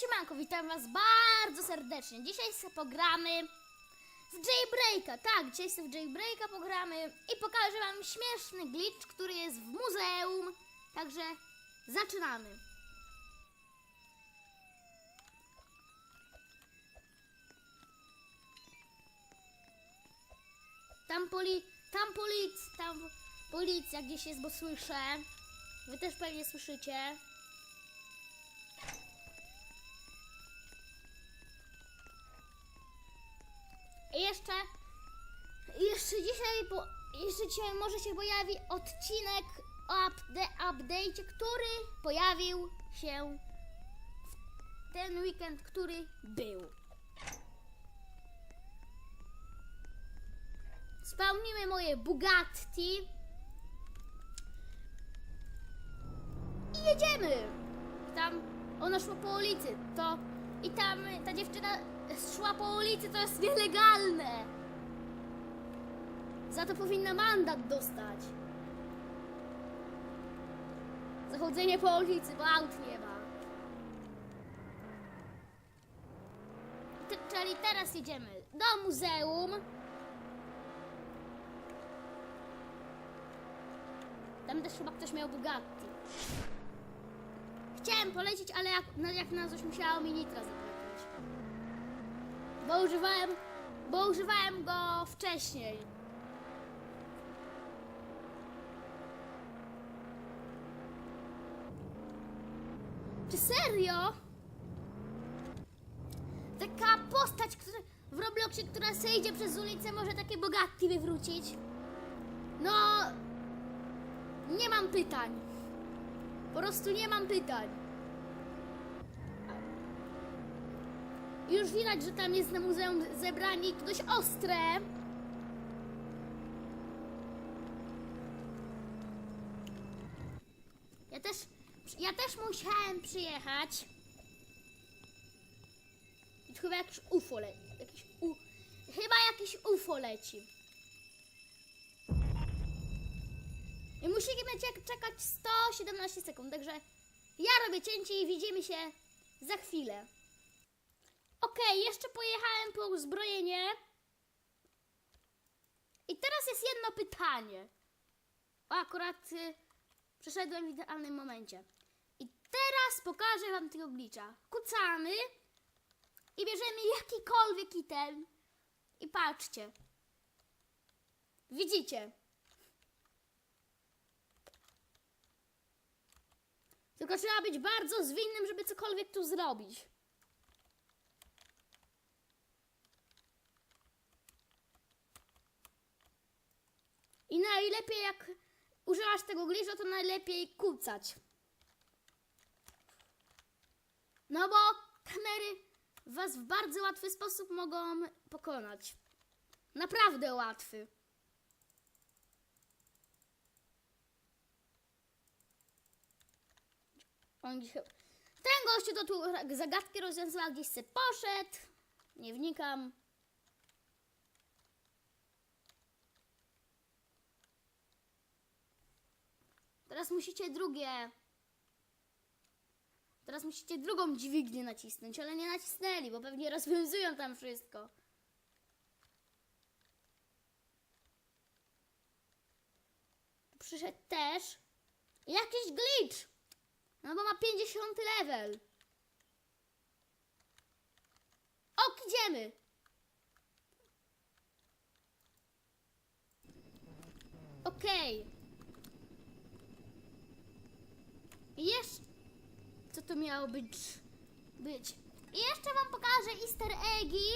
siemanko, witam was bardzo serdecznie. Dzisiaj sobie pogramy w Jailbreaka. Tak, dzisiaj sobie w Jailbreaka pogramy i pokażę wam śmieszny glitch, który jest w muzeum. Także zaczynamy. Tam poli... Tam polic... Tam policja gdzieś jest, bo słyszę. Wy też pewnie słyszycie. I jeszcze, jeszcze dzisiaj, po, jeszcze dzisiaj może się pojawi odcinek o upde, update'cie, który pojawił się w ten weekend, który był. Spełnimy moje Bugatti i jedziemy. Tam ona szła po ulicy, to i tam ta dziewczyna szła po ulicy, to jest nielegalne. Za to powinna mandat dostać. Zachodzenie po ulicy, bo aut nie ma. T- czyli teraz jedziemy do muzeum. Tam też chyba ktoś miał Bugatti. Chciałem polecieć, ale jak, no jak na coś musiało mi nitra zabrakać. Bo używałem, bo używałem go wcześniej. Czy serio? Taka postać która, w Robloxie, która sejdzie przez ulicę, może takie Bugatti wywrócić? No, nie mam pytań. Po prostu nie mam pytań. Już widać, że tam jest na muzeum zebrani dość ostre. Ja też, ja też musiałem przyjechać. Chyba jakiś UFO leci. Jakiś u, chyba jakiś UFO leci. I musimy czekać 117 sekund, także ja robię cięcie i widzimy się za chwilę. Okej, jeszcze pojechałem po uzbrojenie. I teraz jest jedno pytanie. O, akurat y, przeszedłem w idealnym momencie. I teraz pokażę wam tego glitcha. Kucamy i bierzemy jakikolwiek item. I patrzcie. Widzicie? Tylko trzeba być bardzo zwinnym, żeby cokolwiek tu zrobić. I najlepiej jak używasz tego glitcha, to najlepiej kucać. No bo kamery was w bardzo łatwy sposób mogą pokonać. Naprawdę łatwy. Ten gościu to tu zagadki rozwiązywał, gdzieś se poszedł. Nie wnikam. Teraz musicie drugie. Teraz musicie drugą dźwignię nacisnąć, ale nie nacisnęli, bo pewnie rozwiązują tam wszystko. Przyszedł też jakiś glitch. No bo ma 50 level. Ok, idziemy. Okej. I Jeszcze... Co to miało być? Być. I jeszcze wam pokażę easter eggi.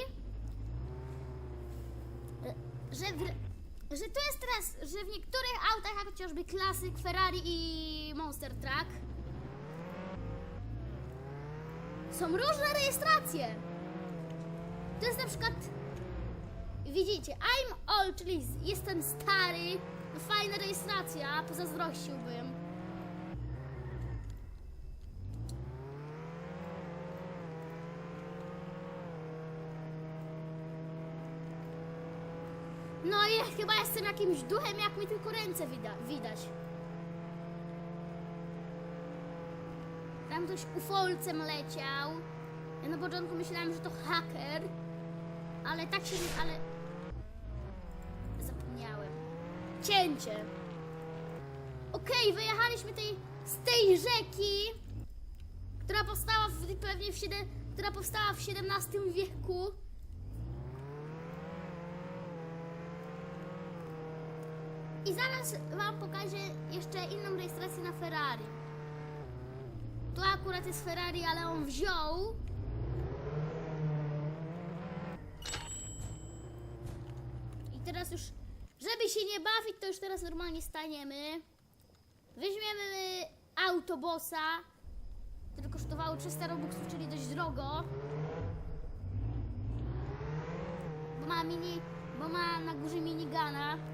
Że, w, że tu jest teraz, że w niektórych autach, jak chociażby klasyk, Ferrari i Monster Truck, są różne rejestracje. To jest na przykład, widzicie, I'm old, czyli jestem stary, fajna rejestracja, pozazdrościłbym. Chyba jestem jakimś duchem, jak mi tylko ręce wida- widać. Tam ktoś ufolcem leciał. Ja na początku myślałem, że to haker, ale tak się ale... Zapomniałem. Cięcie. Okej, wyjechaliśmy tej, z tej rzeki, która powstała w, pewnie w siedem, która powstała w XVII wieku. I zaraz wam pokażę jeszcze inną rejestrację na Ferrari. Tu akurat jest Ferrari, ale on wziął. I teraz już, żeby się nie bawić, to już teraz normalnie staniemy. Weźmiemy autobosa, który kosztowało 300 robuxów, czyli dość drogo. Bo ma mini, bo ma na górze minigana.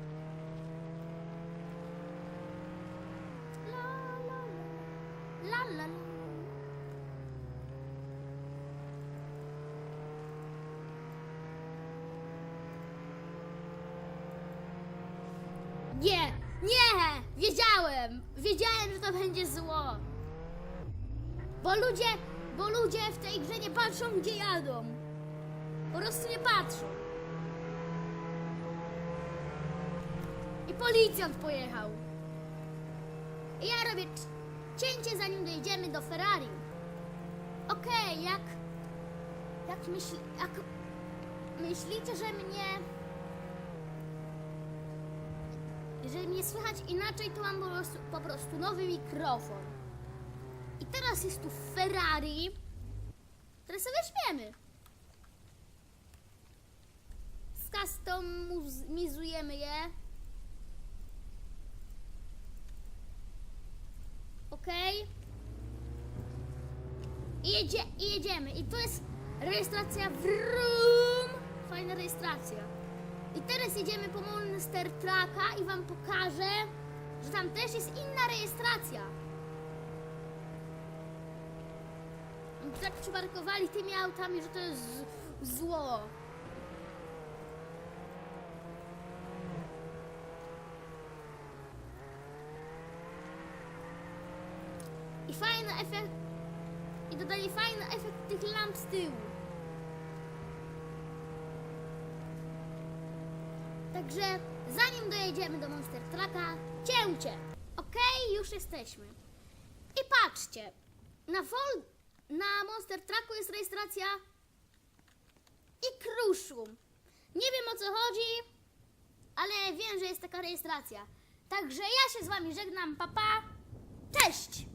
Nie, nie! Wiedziałem! Wiedziałem, że to będzie zło! Bo ludzie, bo ludzie w tej grze nie patrzą, gdzie jadą. Po prostu nie patrzą. I policjant pojechał. I ja robię cięcie, zanim dojedziemy do Ferrari. Okej, jak... Jak, myśl, jak myślicie, że mnie... Jeżeli mnie słychać inaczej, to mam po prostu, po prostu nowy mikrofon. I teraz jest tu Ferrari, które sobie weźmiemy. Skustomizujemy je. Ok. I, jedzie, I jedziemy. I to jest rejestracja Vroom. Fajna rejestracja. I teraz jedziemy po Monster Trucka i wam pokażę, że tam też jest inna rejestracja. Oni tak przyparkowali tymi autami, że to jest zło. Fajny efekt. I dodali fajny efekt tych lamp z tyłu. Także zanim dojedziemy do Monster Trucka, cięcie. Okej, już jesteśmy. I patrzcie, na, Vol- na Monster Trucku jest rejestracja i Kruszum. Nie wiem o co chodzi, ale wiem, że jest taka rejestracja. Także ja się z wami żegnam, papa. Cześć!